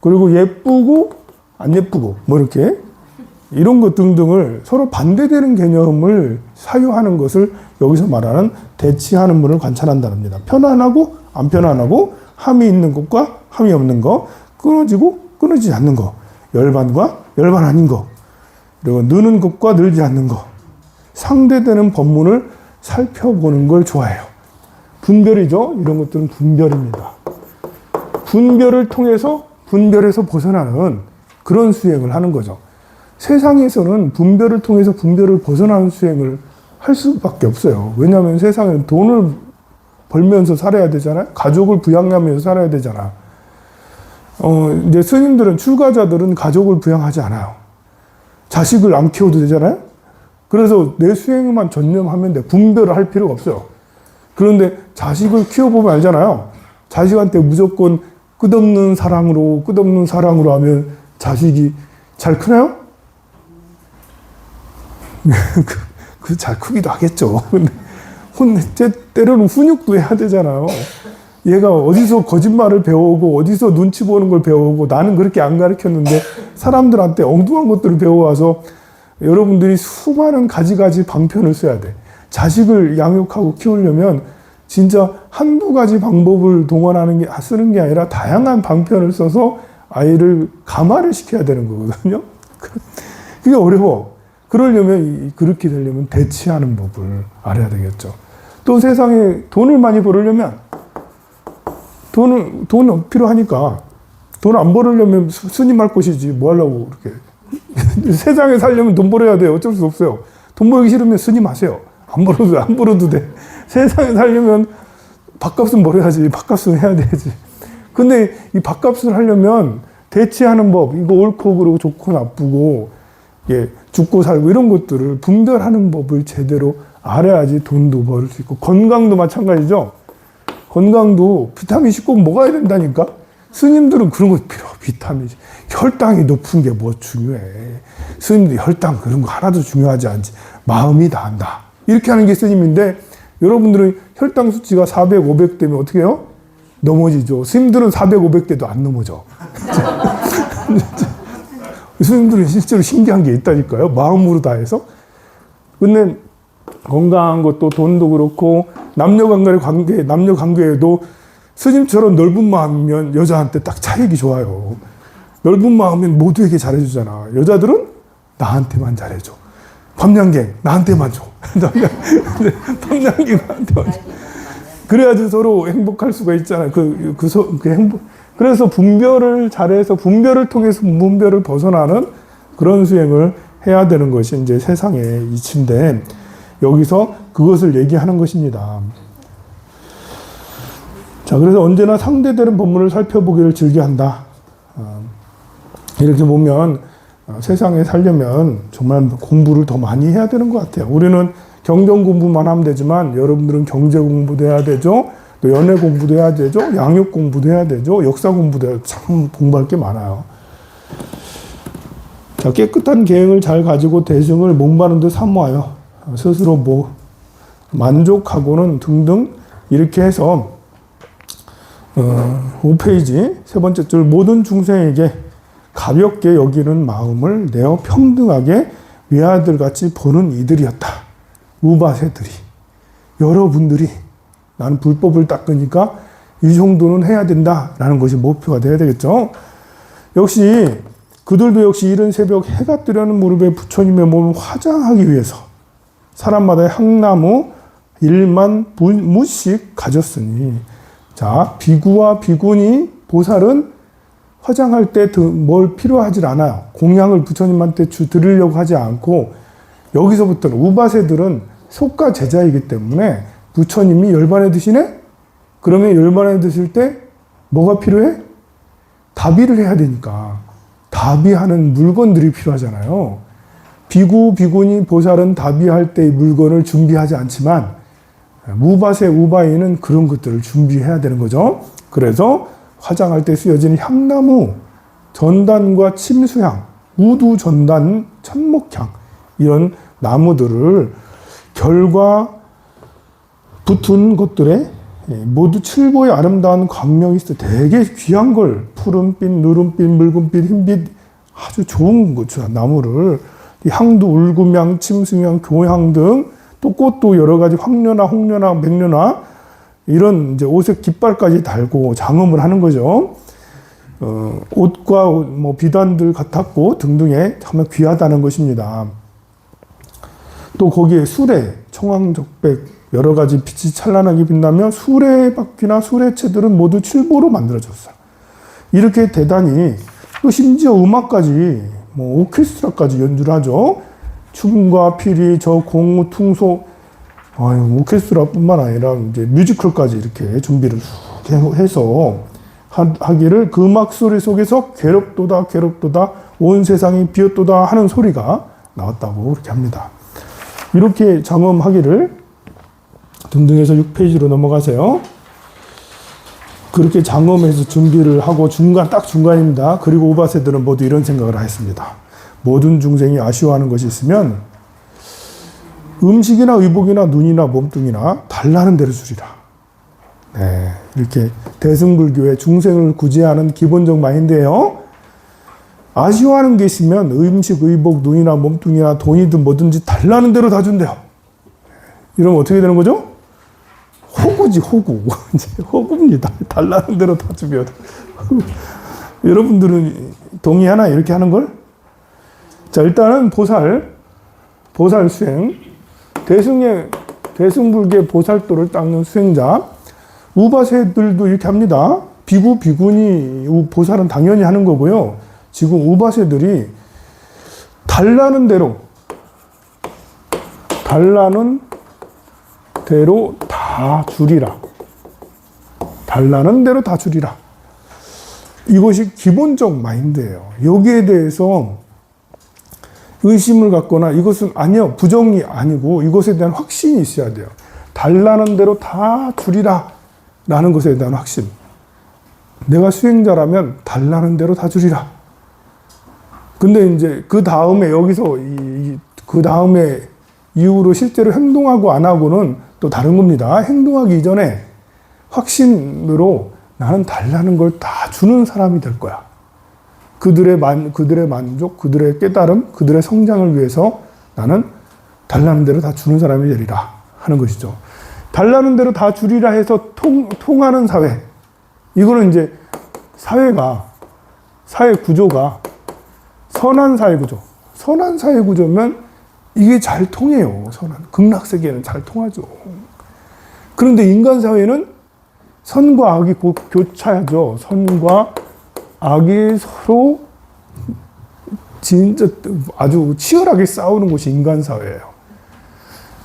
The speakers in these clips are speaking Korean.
그리고 예쁘고 안 예쁘고 뭐 이렇게 이런 것 등등을 서로 반대되는 개념을 사유하는 것을 여기서 말하는 대치하는 분을 관찰한다는 겁니다. 편안하고 안 편안하고 함이 있는 것과 함이 없는 것, 끊어지고 끊어지지 않는 것, 열반과 열반 아닌 것, 그리고 느는 것과 늘지 않는 것, 상대되는 법문을 살펴보는 걸 좋아해요. 분별이죠. 이런 것들은 분별입니다. 분별을 통해서 분별에서 벗어나는 그런 수행을 하는 거죠. 세상에서는 분별을 통해서 분별을 벗어나는 수행을 할 수밖에 없어요. 왜냐하면 세상에는 돈을 벌면서 살아야 되잖아요. 가족을 부양하면서 살아야 되잖아. 어, 이제 스님들은, 출가자들은 가족을 부양하지 않아요. 자식을 안 키워도 되잖아요. 그래서 내 수행만 전념하면 돼. 분별을 할 필요가 없어요. 그런데 자식을 키워보면 알잖아요. 자식한테 무조건 끝없는 사랑으로, 끝없는 사랑으로 하면 자식이 잘 크나요? 그잘 크기도 하겠죠. 근데 혼, 때- 때로는 훈육도 해야 되잖아요. 얘가 어디서 거짓말을 배우고 어디서 눈치 보는 걸 배우고 나는 그렇게 안 가르쳤는데 사람들한테 엉뚱한 것들을 배워와서 여러분들이 수많은 가지가지 방편을 써야 돼. 자식을 양육하고 키우려면 진짜 한두 가지 방법을 동원하는 게 쓰는 게 아니라 다양한 방편을 써서 아이를 감화를 시켜야 되는 거거든요. 그게 어려워. 그러려면 이- 그렇게 되려면 대치하는 법을 알아야 되겠죠. 또 세상에 돈을 많이 벌으려면 돈은 돈 필요하니까 돈 안 벌으려면 스- 스님 할 것이지 뭐 하려고 그렇게 세상에 살려면 돈 벌어야 돼요. 어쩔 수 없어요. 돈 벌기 싫으면 스님 하세요. 안 벌어도 안 벌어도 돼. 세상에 살려면 밥값은 벌어야지. 밥값은 해야 되지. 근데 이 밥값을 하려면 대치하는 법, 이거 옳고 그르고 좋고 나쁘고 예, 죽고 살고 이런 것들을 분별하는 법을 제대로 알아야지 돈도 벌을 수 있고 건강도 마찬가지죠. 건강도 비타민 C 꼭 먹어야 된다니까. 스님들은 그런 거 필요. 비타민 C. 혈당이 높은 게 뭐 중요해. 스님들 혈당 그런 거 하나도 중요하지 않지. 마음이 다 한다. 이렇게 하는 게 스님인데 여러분들은 혈당 수치가 400, 500 되면 어떻게 해요? 넘어지죠. 스님들은 400, 500대도 안 넘어져. 스님들은 실제로 신기한 게 있다니까요. 마음으로 다 해서. 근데 건강한 것도 돈도 그렇고 남녀 간간의 관계, 남녀 관계에도 스님처럼 넓은 마음이면 여자한테 딱 차리기 좋아요. 넓은 마음이면 모두에게 잘해주잖아. 여자들은 나한테만 잘해줘. 밤양갱 나한테만 줘. 줘. 그래야지 서로 행복할 수가 있잖아요. 그, 그, 소- 그 행복. 그래서 분별을 잘해서 분별을 통해서 분별을 벗어나는 그런 수행을 해야 되는 것이 이제 세상의 이치인데 여기서 그것을 얘기하는 것입니다. 자, 그래서 언제나 상대되는 법문을 살펴보기를 즐겨한다. 어, 이렇게 보면 어, 세상에 살려면 정말 공부를 더 많이 해야 되는 것 같아요. 우리는 경전 공부만 하면 되지만 여러분들은 경제 공부도 해야 되죠. 또 연애 공부도 해야 되죠. 양육 공부도 해야 되죠. 역사 공부도 해야 참 공부할 게 많아요. 자, 깨끗한 계획을 잘 가지고 대승을 목마른 듯 사모하여 스스로 뭐 만족하고는 등등 이렇게 해서 어, 5페이지 세 번째 줄 모든 중생에게 가볍게 여기는 마음을 내어 평등하게 외아들 같이 보는 이들이었다. 우바세들이 여러분들이 나는 불법을 닦으니까 이 정도는 해야 된다라는 것이 목표가 돼야 되겠죠. 역시 그들도 역시 이른 새벽 해가 뜨려는 무릎에 부처님의 몸을 화장하기 위해서 사람마다 향나무 1만 무씩 가졌으니 자 비구와 비구니 보살은 화장할 때 뭘 필요하지 않아요. 공양을 부처님한테 주 드리려고 하지 않고 여기서부터는 우바세들은 속가 제자이기 때문에 부처님이 열반에 드시네? 그러면 열반에 드실 때 뭐가 필요해? 다비를 해야 되니까 다비하는 물건들이 필요하잖아요. 비구 비구니 보살은 다비할 때의 물건을 준비하지 않지만 무바세 우바이는 그런 것들을 준비해야 되는 거죠. 그래서 화장할 때 쓰여지는 향나무, 전단과 침수향, 우두 전단, 천목향 이런 나무들을 결과 붙은 것들에 예, 모두 칠보의 아름다운 광명이 있어 되게 귀한 걸 푸른빛, 누른빛, 묽은빛, 흰빛 아주 좋은 거죠 나무를. 이 향도 울금향, 침승향, 교향 등 또 꽃도 여러 가지 황련화, 홍련화, 맥련화 이런 이제 옷에 깃발까지 달고 장엄을 하는 거죠. 어, 옷과 뭐 비단들 같았고 등등에 정말 귀하다는 것입니다. 또 거기에 수레, 청황적백 여러 가지 빛이 찬란하게 빛나며 수레바퀴나 수레체들은 모두 칠보로 만들어졌어요. 이렇게 대단히 또 심지어 음악까지 뭐 오케스트라까지 연주를 하죠. 춤과 피리, 저 공우, 퉁소, 아유, 오케스트라뿐만 아니라 이제 뮤지컬까지 이렇게 준비를 해서 하- 하기를 그 음악 소리 속에서 괴롭도다, 괴롭도다, 온 세상이 비었도다 하는 소리가 나왔다고 그렇게 합니다. 이렇게 장엄하기를 등등해서 6페이지로 넘어가세요. 그렇게 장엄해서 준비를 하고 중간 딱 중간입니다. 그리고 오바세들은 모두 이런 생각을 했습니다. 모든 중생이 아쉬워하는 것이 있으면 음식이나 의복이나 눈이나 몸뚱이나 달라는 대로 주리라. 네, 이렇게 대승불교의 중생을 구제하는 기본적 마인드예요. 아쉬워하는 게 있으면 음식, 의복, 눈이나 몸뚱이나 돈이든 뭐든지 달라는 대로 다 준대요. 이러면 어떻게 되는 거죠? 호구지 호구 이제 호구입니다. 달라는 대로 다 주면 여러분들은 동의하나 이렇게 하는 걸? 자 일단은 보살 보살 수행 대승의 대승불계 보살도를 닦는 수행자 우바세들도 이렇게 합니다. 비구 비구니 우- 보살은 당연히 하는 거고요. 지금 우바세들이 달라는 대로 달라는 대로 다 주리라. 달라는 대로 다 주리라. 이것이 기본적 마인드예요. 여기에 대해서 의심을 갖거나 이것은 아니요 부정이 아니고 이것에 대한 확신이 있어야 돼요. 달라는 대로 다 주리라 라는 것에 대한 확신. 내가 수행자라면 달라는 대로 다 주리라. 근데 이제 그 다음에 여기서 이, 그 다음에 이후로 실제로 행동하고 안 하고는 또 다른 겁니다. 행동하기 이전에 확신으로 나는 달라는 걸 다 주는 사람이 될 거야. 그들의 만, 그들의 만족, 그들의 깨달음, 그들의 성장을 위해서 나는 달라는 대로 다 주는 사람이 되리라 하는 것이죠. 달라는 대로 다 주리라 해서 통, 통하는 사회. 이거는 이제 사회가, 사회 구조가 선한 사회 구조. 선한 사회 구조면 이게 잘 통해요. 선한. 극락세계는 잘 통하죠. 그런데 인간 사회는 선과 악이 곧 교차하죠. 선과 악이 서로 진짜 아주 치열하게 싸우는 곳이 인간 사회예요.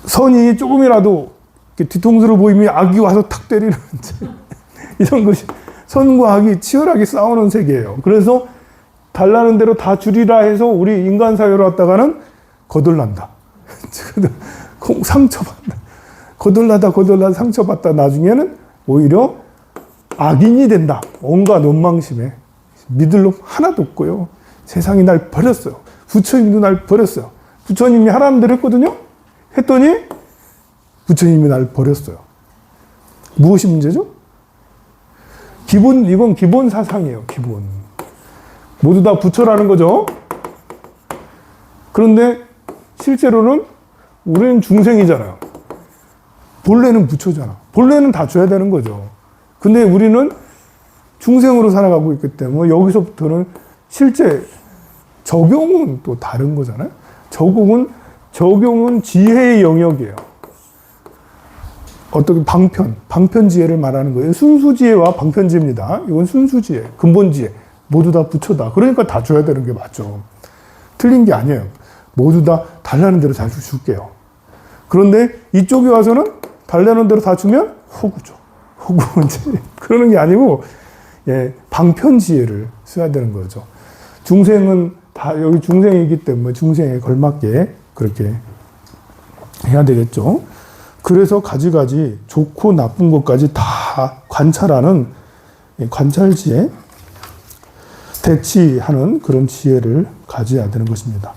선이 조금이라도 뒤통수를 보이면 악이 와서 탁 때리는 이런 것이 선과 악이 치열하게 싸우는 세계예요. 그래서 달라는 대로 다 주리라 해서 우리 인간 사회로 왔다가는 거들난다. 상처받다. 거들나다 거들나다 상처받다 나중에는 오히려 악인이 된다. 온갖 원망심에 믿을 놈 하나도 없고요. 세상이 날 버렸어요. 부처님도 날 버렸어요. 부처님이 하라는 대로 했거든요. 했더니 부처님이 날 버렸어요. 무엇이 문제죠? 기본 이건 기본 사상이에요. 기본. 모두 다 부처라는 거죠. 그런데 실제로는 우리는 중생이잖아요. 본래는 부처잖아. 본래는 다 줘야 되는 거죠. 근데 우리는 중생으로 살아가고 있기 때문에 여기서부터는 실제 적용은 또 다른 거잖아요. 적용은 적용은 지혜의 영역이에요. 어떻게 방편, 방편 지혜를 말하는 거예요. 순수 지혜와 방편 지혜입니다. 이건 순수 지혜, 근본 지혜. 모두 다 부처다. 그러니까 다 줘야 되는 게 맞죠. 틀린 게 아니에요. 모두 다 달라는 대로 다 줄게요. 그런데 이쪽에 와서는 달라는 대로 다 주면 호구죠. 호구 이제 그러는 게 아니고 예, 방편지혜를 써야 되는 거죠. 중생은 다 여기 중생이기 때문에 중생에 걸맞게 그렇게 해야 되겠죠. 그래서 가지가지 좋고 나쁜 것까지 다 관찰하는 이 관찰지혜, 대치하는 그런 지혜를 가져야 되는 것입니다.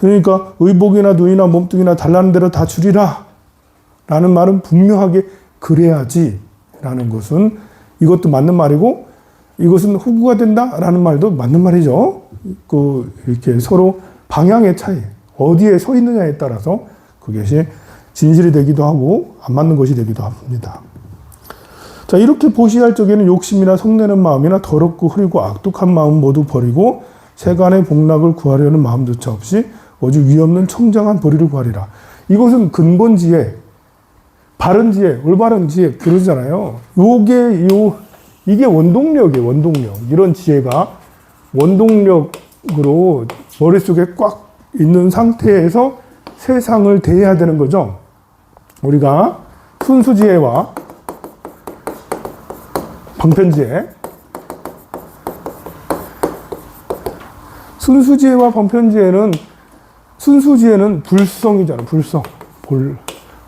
그러니까 의복이나 눈이나 몸뚱이나 달라는 대로 다 주리라 라는 말은 분명하게 그래야지 라는 것은 이것도 맞는 말이고 이것은 후구가 된다라는 말도 맞는 말이죠. 그 이렇게 서로 방향의 차이, 어디에 서 있느냐에 따라서 그것이 진실이 되기도 하고 안 맞는 것이 되기도 합니다. 자, 이렇게 보시할 적에는 욕심이나 성내는 마음이나 더럽고 흐리고 악독한 마음 모두 버리고 세간의 복락을 구하려는 마음조차 없이 오직 위없는 청정한 보리를 구하리라. 이것은 근본지혜, 바른 지혜, 올바른 지혜 그러잖아요. 요게 요 이게 원동력이에요. 원동력. 이런 지혜가 원동력으로 머릿속에 꽉 있는 상태에서 세상을 대해야 되는 거죠. 우리가 순수지혜와 방편지혜 순수지혜와 방편지혜는 순수지혜는 불성이잖아 불성 볼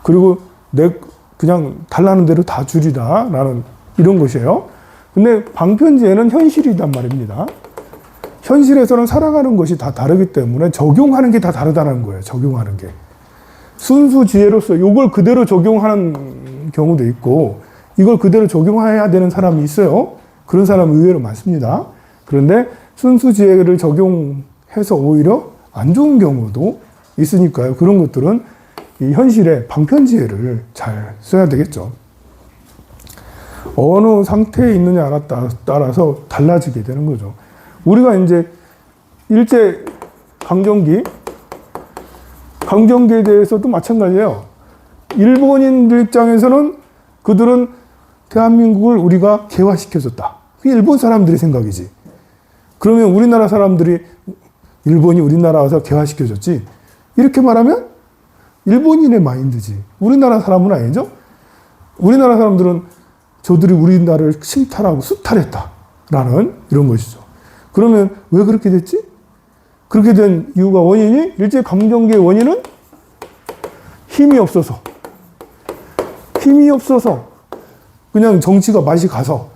그리고 내 그냥 달라는 대로 다 줄이다라는 이런 것이에요. 근데 방편지혜는 현실이단 말입니다. 현실에서는 살아가는 것이 다 다르기 때문에 적용하는 게 다 다르다는 거예요. 적용하는 게. 순수 지혜로서 이걸 그대로 적용하는 경우도 있고 이걸 그대로 적용해야 되는 사람이 있어요. 그런 사람 의외로 많습니다. 그런데 순수 지혜를 적용해서 오히려 안 좋은 경우도 있으니까요. 그런 것들은 이 현실의 방편 지혜를 잘 써야 되겠죠. 어느 상태에 있느냐에 따라서 달라지게 되는 거죠. 우리가 이제 일제 강점기 강점기에 대해서도 마찬가지예요. 일본인들 입장에서는 그들은 대한민국을 우리가 개화시켜줬다. 그게 일본 사람들의 생각이지. 그러면 우리나라 사람들이 일본이 우리나라 와서 개화시켜줬지. 이렇게 말하면 일본인의 마인드지. 우리나라 사람은 아니죠. 우리나라 사람들은 저들이 우리나라를 침탈하고 수탈했다. 라는 이런 것이죠. 그러면 왜 그렇게 됐지? 그렇게 된 이유가 원인이 일제 강점기의 원인은 힘이 없어서 힘이 없어서 그냥 정치가 맛이 가서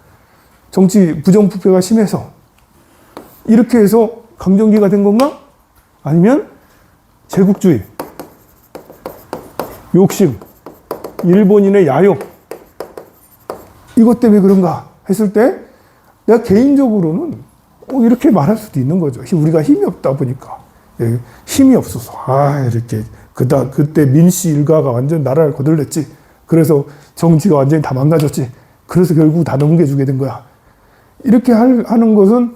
정치 부정부패가 심해서 이렇게 해서 강점기가 된 건가? 아니면 제국주의, 욕심, 일본인의 야욕 이것 때문에 그런가 했을 때 내가 개인적으로는 어, 이렇게 말할 수도 있는 거죠. 우리가 힘이 없다 보니까 예, 힘이 없어서 아 이렇게 그다 그때 민씨 일가가 완전 나라를 거들렸지. 그래서 정치가 완전히 다 망가졌지. 그래서 결국 다 넘겨주게 된 거야. 이렇게 할, 하는 것은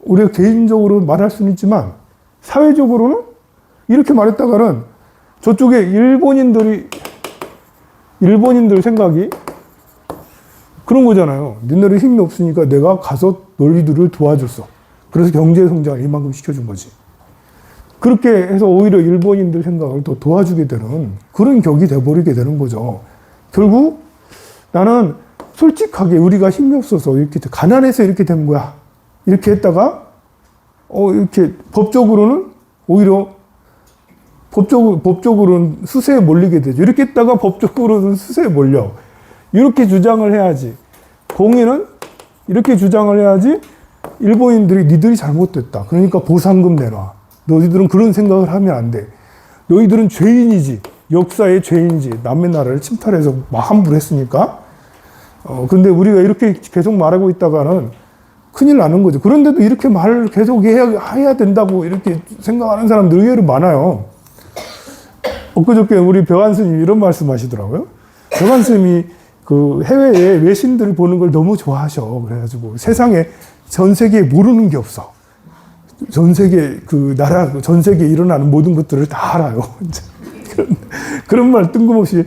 우리가 개인적으로 말할 수는 있지만 사회적으로는 이렇게 말했다가는 저쪽에 일본인들이 일본인들 생각이 그런 거잖아요. 너네들 힘이 없으니까 내가 가서 너희들을 도와줬어. 그래서 경제 성장을 이만큼 시켜준 거지. 그렇게 해서 오히려 일본인들 생각을 또 도와주게 되는 그런 격이 돼버리게 되는 거죠. 결국 나는 솔직하게 우리가 힘이 없어서 이렇게 가난해서 이렇게 된 거야. 이렇게 했다가 어 이렇게 법적으로는 오히려 법적으로 법적으로는 수세에 몰리게 되죠. 이렇게 했다가 법적으로는 수세에 몰려. 이렇게 주장을 해야지. 공인은 이렇게 주장을 해야지. 일본인들이 니들이 잘못됐다. 그러니까 보상금 내놔. 너희들은 그런 생각을 하면 안 돼. 너희들은 죄인이지. 역사의 죄인이지. 남의 나라를 침탈해서 함부로 했으니까. 어, 근데 우리가 이렇게 계속 말하고 있다가는 큰일 나는 거죠. 그런데도 이렇게 말을 계속 해야, 해야 된다고 이렇게 생각하는 사람들 의외로 많아요. 엊그저께 우리 벽안 스님이 이런 말씀 하시더라고요. 벽안 스님이 그 해외에 외신들을 보는 걸 너무 좋아하셔. 그래가지고 세상에 전 세계에 모르는 게 없어. 전 세계 그 나라 전 세계에 일어나는 모든 것들을 다 알아요. 그런, 그런 말 뜬금없이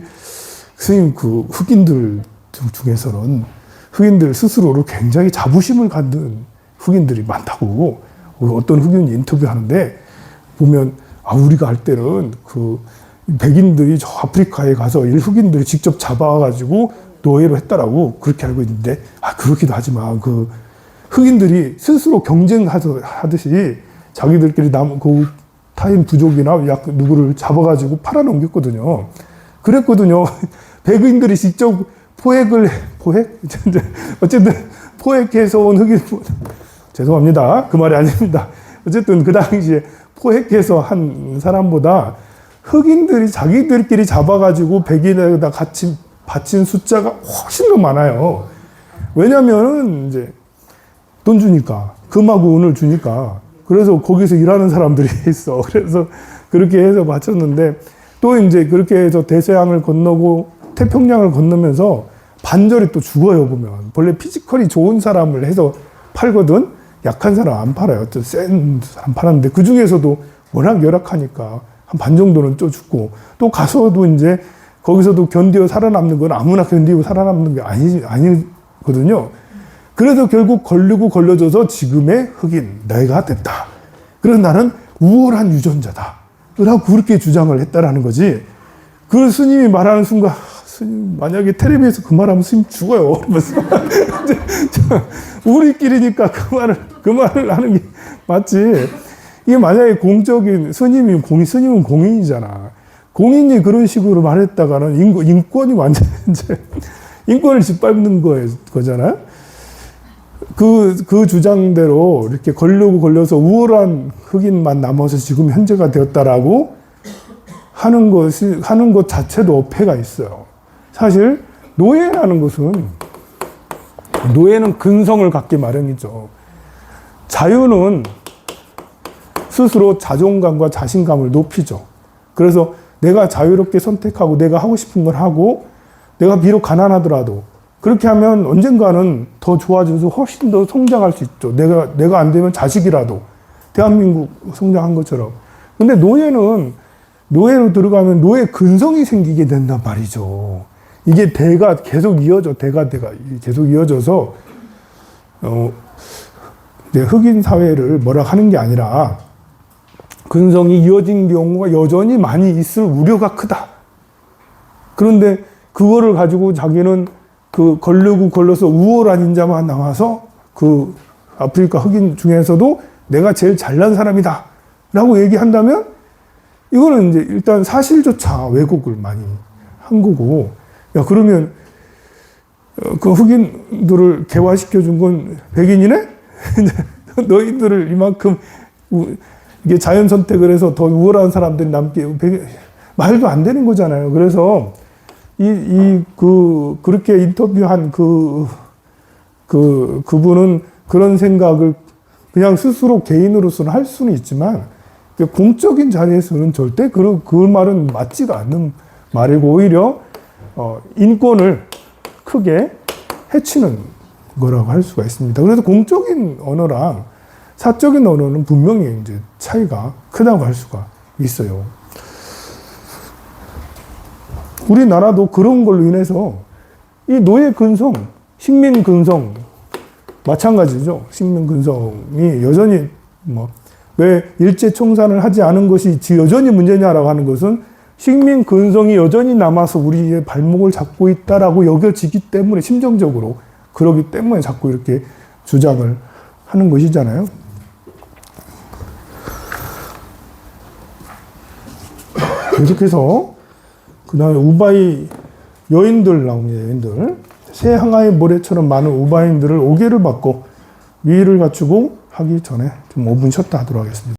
스님 그 흑인들 중에서는 흑인들 스스로로 굉장히 자부심을 갖는 흑인들이 많다고 어떤 흑인이 인터뷰하는데 보면 아 우리가 할 때는 그 백인들이 저 아프리카에 가서 일 흑인들이 직접 잡아가지고 노예로 했다라고 그렇게 알고 있는데 아 그렇기도 하지만 그 흑인들이 스스로 경쟁하듯이 자기들끼리 남그 타인 부족이나 약 누구를 잡아가지고 팔아넘겼거든요. 그랬거든요. 백인들이 직접 포획을 포획 어쨌든 포획해서 온 흑인 죄송합니다. 그 말이 아닙니다. 어쨌든 그 당시에 포획해서 한 사람보다 흑인들이 자기들끼리 잡아가지고 백인에다 같이 바친 숫자가 훨씬 더 많아요. 왜냐면은 이제 돈 주니까 금하고 은을 주니까. 그래서 거기서 일하는 사람들이 있어. 그래서 그렇게 해서 바쳤는데 또 이제 그렇게 해서 대서양을 건너고 태평양을 건너면서 반절이 또 죽어요 보면. 원래 피지컬이 좋은 사람을 해서 팔거든. 약한 사람 안 팔아요. 또 센 사람 팔았는데 그 중에서도 워낙 열악하니까 한 반 정도는 쪄 죽고 또 가서도 이제 거기서도 견디어 살아남는 건 아무나 견디고 살아남는 게 아니 아니거든요 그래서 결국 걸리고 걸려져서 지금의 흑인 내가 됐다 그래서 나는 우월한 유전자다 라고 그렇게 주장을 했다라는 거지 그 스님이 말하는 순간 스님 만약에 텔레비에서 그 말하면 스님 죽어요. 우리끼리니까 그 말을 그 말을 하는 게 맞지. 이게 만약에 공적인 스님이 공 스님은 공인이잖아. 공인이 그런 식으로 말했다가는 인권, 인권이 완전 이제 인권을 짓밟는 거, 거잖아. 그, 그 주장대로 이렇게 걸려고 걸려서 우월한 흑인만 남아서 지금 현재가 되었다라고 하는 것이, 하는 것 자체도 어폐가 있어요. 사실, 노예라는 것은, 노예는 근성을 갖기 마련이죠. 자유는 스스로 자존감과 자신감을 높이죠. 그래서 내가 자유롭게 선택하고 내가 하고 싶은 걸 하고 내가 비록 가난하더라도 그렇게 하면 언젠가는 더 좋아져서 훨씬 더 성장할 수 있죠. 내가, 내가 안 되면 자식이라도 대한민국 성장한 것처럼. 근데 노예는 노예로 들어가면 노예 근성이 생기게 된단 말이죠. 이게 대가 계속 이어져, 대가 대가 계속 이어져서, 어, 흑인 사회를 뭐라 하는 게 아니라 근성이 이어진 경우가 여전히 많이 있을 우려가 크다. 그런데 그거를 가지고 자기는 그 걸르고 걸려서 우월한 인자만 나와서 그 아프리카 흑인 중에서도 내가 제일 잘난 사람이다. 라고 얘기한다면 이거는 이제 일단 사실조차 왜곡을 많이 한 거고 야 그러면 어, 그 흑인들을 개화시켜 준 건 백인이네? 너희들을 이만큼 우- 이게 자연 선택을 해서 더 우월한 사람들이 남게 말도 안 되는 거잖아요. 그래서 이, 이, 그, 그렇게 인터뷰한 그, 그, 그분은 그런 생각을 그냥 스스로 개인으로서는 할 수는 있지만, 그 공적인 자리에서는 절대 그, 그 말은 맞지가 않는 말이고, 오히려, 어, 인권을 크게 해치는 거라고 할 수가 있습니다. 그래서 공적인 언어랑 사적인 언어는 분명히 이제 차이가 크다고 할 수가 있어요. 우리나라도 그런 걸로 인해서 이 노예 근성, 식민 근성 마찬가지죠. 식민 근성이 여전히 뭐 왜 일제 청산을 하지 않은 것이 지- 여전히 문제냐라고 하는 것은 식민 근성이 여전히 남아서 우리의 발목을 잡고 있다라고 여겨지기 때문에 심정적으로 그러기 때문에 자꾸 이렇게 주장을 하는 것이잖아요. 계속해서 그 다음에 우바이 여인들 나옵니다. 여인들. 새 항아의 모래처럼 많은 우바인들을 오개를 받고 위를 갖추고 하기 전에 좀 5분 쉬었다 하도록 하겠습니다.